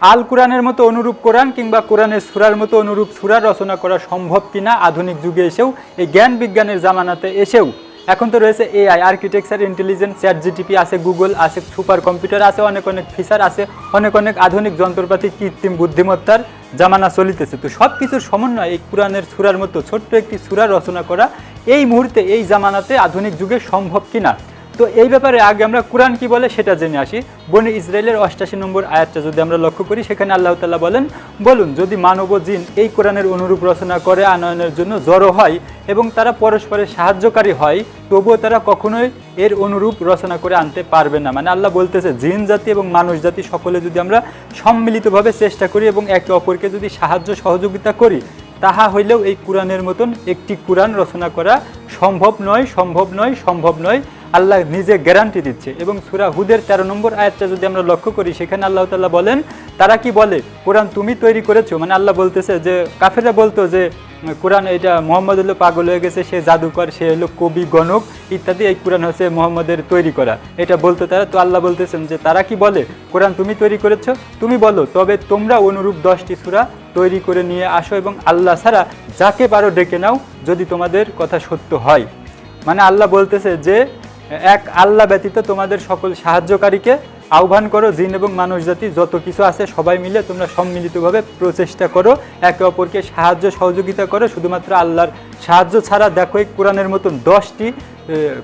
আল কোরআনের মতো অনুরূপ কোরআন কিংবা কোরআনের সুরার মতো অনুরূপ সুরা রচনা করা সম্ভব কিনা আধুনিক যুগে এসেও, এই জ্ঞান বিজ্ঞানের জামানাতে এসেও। এখন তো রয়েছে এআই আর্কিটেকচার ইন্টেলিজেন্স চ্যাট জিটিপি আছে গুগল আছে সুপার কম্পিউটার আছে, অনেক অনেক ফিচার আছে, অনেক অনেক আধুনিক যন্ত্রপাতি, কৃত্রিম বুদ্ধিমত্তার জামানা চলিতেছে। তো সব কিছুর সমন্বয় এই কোরআনের সুরার মতো ছোট্ট একটি সুরা রচনা করা এই মুহূর্তে, এই জামানাতে আধুনিক যুগে সম্ভব কিনা? তো এই ব্যাপারে আগে আমরা কোরআন কি বলে সেটা জেনে আসি। বনে ইসরায়েলের অষ্টাশি নম্বর আয়াতটা যদি আমরা লক্ষ্য করি, সেখানে আল্লাহ তাল্লাহ বলেন, বলুন, যদি মানব জিন এই কোরআনের অনুরূপ রচনা করে, আনয়নের জন্য জড়ো হয় এবং তারা পরস্পরের সাহায্যকারী হয়, তবুও তারা কখনোই এর অনুরূপ রচনা করে আনতে পারবে না। মানে আল্লাহ বলতেছে, জিন জাতি এবং মানুষ জাতি সকলে যদি আমরা সম্মিলিতভাবে চেষ্টা করি এবং একে অপরকে যদি সাহায্য সহযোগিতা করি, তাহা হইলেও এই কোরআনের মতন একটি কোরআন রচনা করা সম্ভব নয় সম্ভব নয় সম্ভব নয়। আল্লাহ নিজে গ্যারান্টি দিচ্ছে। এবং সুরা হুদের তেরো নম্বর আয়াতটা যদি আমরা লক্ষ্য করি, সেখানে আল্লাহ তাল্লাহ বলেন, তারা কি বলে? কোরআন তুমি তৈরি করেছ? মানে আল্লাহ বলতেছে যে কাফেরা বলতো যে, কোরআন এটা মোহাম্মদ হলো পাগল হয়ে গেছে, সে জাদুকর, সে হলো কবি, গণক, ইত্যাদি, এই কোরআন হচ্ছে মোহাম্মদের তৈরি করা। এটা বলতো তারা। তো আল্লাহ বলতেছেন যে, তারা কি বলে? কোরআন তুমি তৈরি করেছ? তুমি বলো, তবে তোমরা অনুরূপ দশটি সুরা তৈরি করে নিয়ে আসো এবং আল্লাহ ছাড়া যাকে পারো ডেকে নাও, যদি তোমাদের কথা সত্য হয়। মানে আল্লাহ বলতেছে যে এক আল্লাহ ব্যতীত তোমাদের সকল সাহায্যকারীকে আহ্বান করো, জিন এবং মানুষ জাতি, যত কিছু আছে সবাই মিলে তোমরা সম্মিলিতভাবে প্রচেষ্টা করো, একে অপরকে সাহায্য সহযোগিতা করো। শুধুমাত্র আল্লাহর সাহায্য ছাড়া দেখো কোরআনের মতন দশটি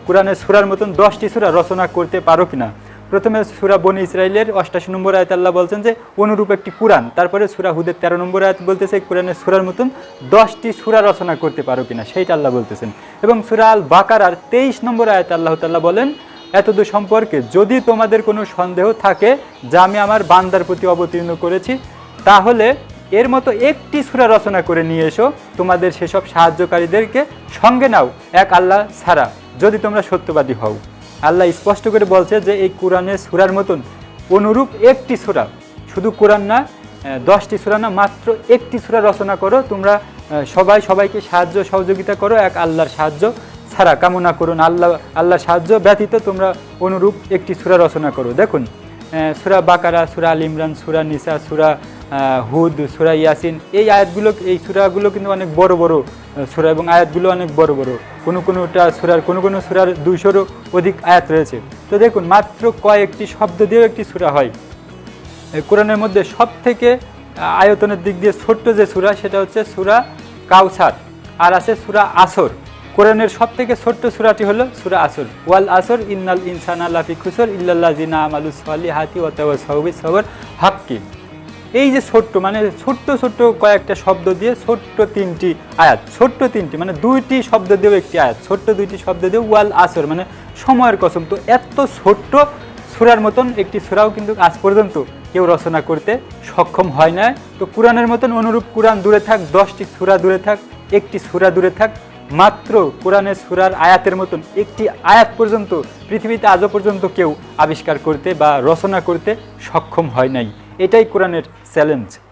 কোরআনের সুরার মতন দশটি সুরা রচনা করতে পারো কিনা। প্রথমে সুরা বনি ইসরায়েলের অষ্টাশি নম্বর আয়াত আল্লাহ বলছেন যে, অনুরূপ একটি কোরআন। তারপরে সুরা হুদের তেরো নম্বর আয়াত বলতেছে কোরআনের সুরার মতন দশটি সুরা রচনা করতে পারো কিনা, সেইটা আল্লাহ বলতেছেন। এবং সুরা আল বাকারার তেইশ নম্বর আয়াত আল্লাহ তাল্লাহ বলেন, এতদূর সম্পর্কে যদি তোমাদের কোনো সন্দেহ থাকে, যা আমি আমার বান্দার প্রতি অবতীর্ণ করেছি, তাহলে এর মতো একটি সুরা রচনা করে নিয়ে এসো। তোমাদের সেসব সাহায্যকারীদেরকে সঙ্গে নাও, এক আল্লাহ ছাড়া। যদি তোমরা সত্যবাদী হও। আল্লাহ স্পষ্ট করে বলছে যে এই কোরআনের সুরার মতন অনুরূপ একটি সুরা, শুধু কোরআন না দশটি সুরা না, মাত্র একটি সুরা রচনা করো, তোমরা সবাই সবাইকে সাহায্য সহযোগিতা করো, এক আল্লাহর সাহায্য ছাড়া, কামনা করুন, আল্লাহ, আল্লাহর সাহায্য ব্যতীত তোমরা অনুরূপ একটি সুরা রচনা করো। দেখুন সুরা বাকারা, সুরা আল ইমরান, সুরা নিসা, সুরা হুদ, সুরা ইয়াসিন, এই আয়াতগুলো, এই সুরাগুলো কিন্তু অনেক বড় বড় সুরা এবং আয়াতগুলো অনেক বড় বড়। কোনো কোনোটা সুরার, কোনো কোনো সুরার দুইশোরও অধিক আয়াত রয়েছে। তো দেখুন, মাত্র কয়েকটি শব্দ দিয়েও একটি সুরা হয়। কোরআনের মধ্যে সব থেকে আয়তনের দিক দিয়ে ছোট্ট যে সুরা, সেটা হচ্ছে সুরা কাউসার, আর আছে সুরা আসর। কোরআনের সব থেকে ছোট্ট সুরাটি হলো সুরা আসর। ওয়াল আসর, ইন্নাল ইনসান আল্লাফি খুসর ইল্লাল্লাহ জিনা আমালু সালি হাতি ওয়াতাওয়া সহবি সবর, হাক্কি। এই যে ছোট্ট মানে ছোট্ট ছোট্ট কয়েকটা শব্দ দিয়ে ছোট্ট তিনটি আয়াত, ছোট্ট তিনটি মানে দুইটি শব্দ দিয়েও একটি আয়াত, ছোট্ট দুইটি শব্দ দিয়ে ওয়াল আসর মানে সময়ের কসম। তো এত ছোট্ট সুরার মতন একটি সুরাও কিন্তু আজ পর্যন্ত কেউ রচনা করতে সক্ষম হয় না তো কোরআনের মতন অনুরূপ কোরআন দূরে থাক, দশটি সুরা দূরে থাক, একটি সুরা দূরে থাক, মাত্র কোরআনের সুরার আয়াতের মতন একটি আয়াত পর্যন্ত পৃথিবীতে আজও পর্যন্ত কেউ আবিষ্কার করতে বা রচনা করতে সক্ষম হয় নাই। এটাই কোরআনের চ্যালেঞ্জ